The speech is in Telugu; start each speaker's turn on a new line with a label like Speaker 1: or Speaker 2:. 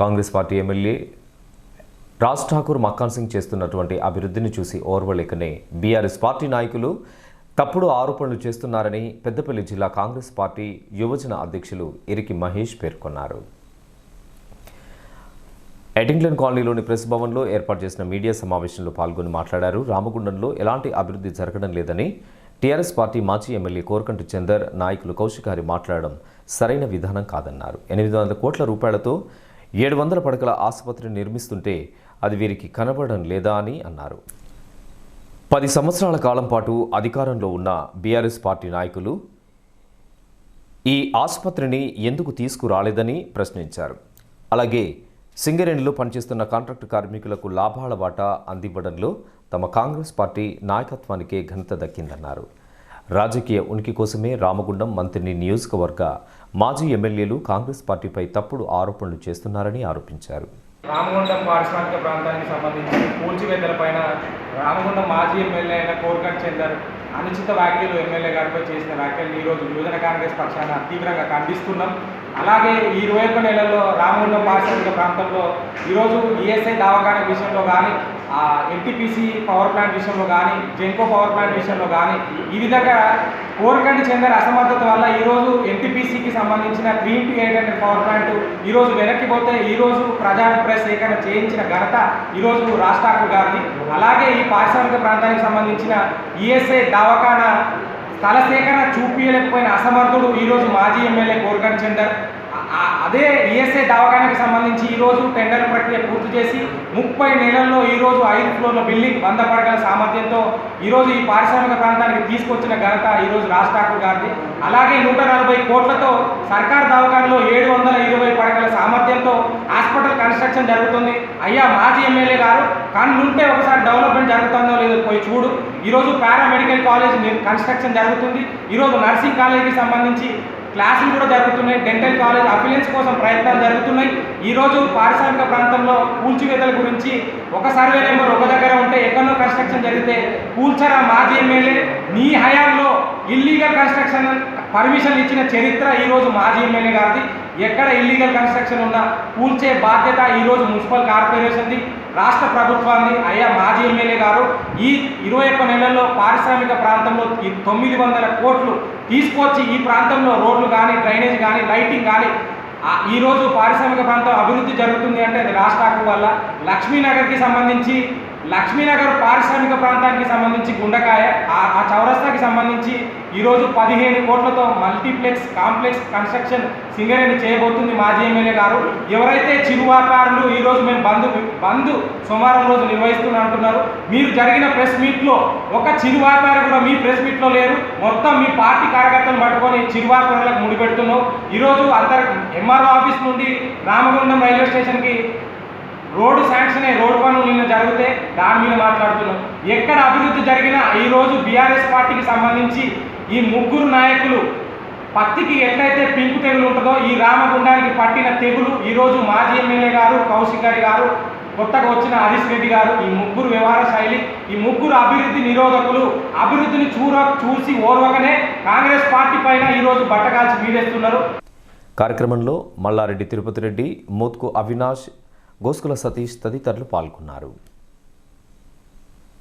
Speaker 1: Congress party MLA Raj Thakur Makkan Singh చేస్తున్నటువంటి అభివృద్ధిని చూసి ఓర్వలేకనే బీఆర్ఎస్ పార్టీ నాయకులు తప్పుడు ఆరోపణలు చేస్తున్నారని పెద్దపల్లి జిల్లా కాంగ్రెస్ పార్టీ యువజన అధ్యక్షులు ఇరికి మహేష్ పేర్కొన్నారు. ఎడింగ్లన్ కాలనీలోని ప్రెస్ భవన్లో ఏర్పాటు చేసిన మీడియా సమావేశంలో పాల్గొని మాట్లాడారు. రామగుండంలో ఎలాంటి అభివృద్ధి జరగడం లేదని టీఆర్ఎస్ పార్టీ మాజీ ఎమ్మెల్యే కోరకంటి చందర్ నాయకులు కౌశికారి మాట్లాడడం సరైన విధానం కాదన్నారు. ఎనిమిది వందల కోట్ల రూపాయలతో ఏడు వందల పడకల ఆసుపత్రిని నిర్మిస్తుంటే అది వీరికి కనబడడం లేదా అని అన్నారు. పది సంవత్సరాల కాలం పాటు అధికారంలో ఉన్న బీఆర్ఎస్ పార్టీ నాయకులు ఈ ఆసుపత్రిని ఎందుకు తీసుకురాలేదని ప్రశ్నించారు. అలాగే సింగరేణిలో పనిచేస్తున్న కాంట్రాక్టు కార్మికులకు లాభాల వాటా అందివ్వడంలో తమ కాంగ్రెస్ పార్టీ నాయకత్వానికే ఘనత దక్కిందన్నారు. రాజకీయ ఉనికి కోసమే రామగుండం మంత్రిని నియోజకవర్గ మాజీ ఎమ్మెల్యేలు కాంగ్రెస్ పార్టీపై తప్పుడు ఆరోపణలు చేస్తున్నారని ఆరోపించారు.
Speaker 2: రామగుండం పారిశ్రామిక ప్రాంతానికి సంబంధించి కూల్చివేతలపైన రామగుండం మాజీ ఎమ్మెల్యే అయిన కోర్కట్ చందర్. అనుచిత వ్యాఖ్యలు ఎమ్మెల్యే గారిపై చేసిన వ్యాఖ్యలు ఈరోజు యువజన కాంగ్రెస్ పక్షాన తీవ్రంగా ఖండిస్తున్నాం. అలాగే ఈ ఇరవై ఒక్క నెలల్లో రామగుండం పారిశ్రామిక ప్రాంతంలో ఈరోజు ఈఎస్ఐ దావాఖాన విషయంలో కానీ ఎన్టీపీసీ పవర్ ప్లాంట్ విషయంలో కానీ జెన్కో పవర్ ప్లాంట్ విషయంలో కానీ ఈ విధంగా కోరకండి చెందిన అసమర్థత వల్ల ఈరోజు ఎన్టీపీసీకి సంబంధించిన three two eight hundred power plant ఈరోజు వెనక్కి పోతే ఈరోజు ప్రజాభిప్రాయ సేకరణ చేయించిన ఘనత ఈరోజు రాజ్ ఠాకూర్ అలాగే ఈ పారిశ్రామిక ప్రాంతానికి సంబంధించిన ఈఎస్ఐ దవాఖానా తలసేకరణ చూపించలేకపోయిన అసమర్థుడు ఈరోజు మాజీ ఎమ్మెల్యే కోరకండి చందర్. అదే ఈఎస్ఐ దవాఖానకు సంబంధించి ఈరోజు టెండర్ ప్రక్రియ పూర్తి చేసి ముప్పై నెలల్లో ఈరోజు ఐదు ఫ్లోర్ల బిల్డింగ్ వంద పడగల సామర్థ్యంతో ఈరోజు ఈ పారిశ్రామిక ప్రాంతానికి తీసుకొచ్చిన ఘనత ఈరోజు రాజ్ ఠాకూర్ గారిది. అలాగే నూట నలభై కోట్లతో సర్కార్ దవాఖానలో ఏడు వందల ఇరవై పడగల సామర్థ్యంతో హాస్పిటల్ కన్స్ట్రక్షన్ జరుగుతుంది. అయ్యా మాజీ ఎమ్మెల్యే గారు కన్నుంటే ఒకసారి డెవలప్మెంట్ జరుగుతుందో లేదో పోయి చూడు. ఈరోజు పారామెడికల్ కాలేజ్ కన్స్ట్రక్షన్ జరుగుతుంది. ఈరోజు నర్సింగ్ కాలేజీకి సంబంధించి క్లాసులు కూడా జరుగుతున్నాయి డెంటల్ కాలేజ్ అఫిలియన్స్ కోసం ప్రయత్నాలు జరుగుతున్నాయి. ఈరోజు పారిశ్రామిక ప్రాంతంలో కూల్చివేతల గురించి ఒక సర్వే నెంబర్ ఒక దగ్గర ఉంటే ఎక్కడో కన్స్ట్రక్షన్ జరిగితే కూల్చరా మాజీ ఎమ్మెల్యే నీ హయాంలో ఇల్లీగల్ కన్స్ట్రక్షన్ పర్మిషన్ ఇచ్చిన చరిత్ర ఈరోజు మాజీ ఎమ్మెల్యే గారిది. ఎక్కడ ఇల్లీగల్ కన్స్ట్రక్షన్ ఉన్నా కూల్చే బాధ్యత ఈరోజు మున్సిపల్ కార్పొరేషన్ది రాష్ట్ర ప్రభుత్వాన్ని అయ్యా మాజీ ఎమ్మెల్యే గారు. ఈ ఇరవై ఒక్క నెలల్లో పారిశ్రామిక ప్రాంతంలో తొమ్మిది వందల కోట్లు తీసుకొచ్చి ఈ ప్రాంతంలో రోడ్లు కానీ డ్రైనేజ్ కానీ లైటింగ్ కానీ ఈరోజు పారిశ్రామిక ప్రాంతం అభివృద్ధి జరుగుతుంది అంటే అది రాష్ట్రాకు వల్ల. లక్ష్మీనగర్కి సంబంధించి లక్ష్మీనగర్ పారిశ్రామిక ప్రాంతానికి సంబంధించి గుండకాయ ఆ చౌరస్తాకి సంబంధించి ఈరోజు పదిహేను కోట్లతో మల్టీప్లెక్స్ కాంప్లెక్స్ కన్స్ట్రక్షన్ సింగరేణి చేయబోతుంది మాజీ ఎమ్మెల్యే గారు. ఎవరైతే చిరు వ్యాపారులు ఈరోజు మేము బంధు బంధు సోమవారం రోజు నిర్వహిస్తున్నా అంటున్నారు మీరు జరిగిన ప్రెస్ మీట్లో ఒక చిరు వ్యాపారి కూడా మీ ప్రెస్ మీట్లో లేరు. మొత్తం మీ పార్టీ కార్యకర్తలు పట్టుకొని చిరు వ్యాపారులకు ముడిపెడుతున్నావు ఈరోజు అంతర్ ఎంఆర్ఓ ఆఫీస్ నుండి రామగుండం రైల్వే స్టేషన్కి రోడ్డు శాంక్షన్ అయ్యి రోడ్డు పనులు నిన్న జరిగితే దాని మీద మాట్లాడుతున్నాం. ఎక్కడ అభివృద్ధి జరిగినా ఈరోజు బీఆర్ఎస్ పార్టీకి సంబంధించి ఈ ముగ్గురు నాయకులు పత్తికి ఎట్లయితే పింకు తెగులు ఉంటుందో ఈ రామగుండానికి పట్టిన తెగులు ఈరోజు మాజీ ఎమ్మెల్యే గారు కౌశిక్ గారి గారు కొత్తగా వచ్చిన హరీష్ రెడ్డి గారు ఈ ముగ్గురు వ్యవహార శైలి ఈ ముగ్గురు అభివృద్ధి నిరోధకులు అభివృద్ధిని చూర చూసి ఓర్వకనే కాంగ్రెస్ పార్టీ పైన ఈరోజు బట్టకాల్చి వీలేస్తున్నారు
Speaker 1: కార్యక్రమంలో మల్లారెడ్డి తిరుపతి రెడ్డి మోత్కు అవినాష్ గోస్కుల సతీష్ తదితరులు పాల్గొన్నారు.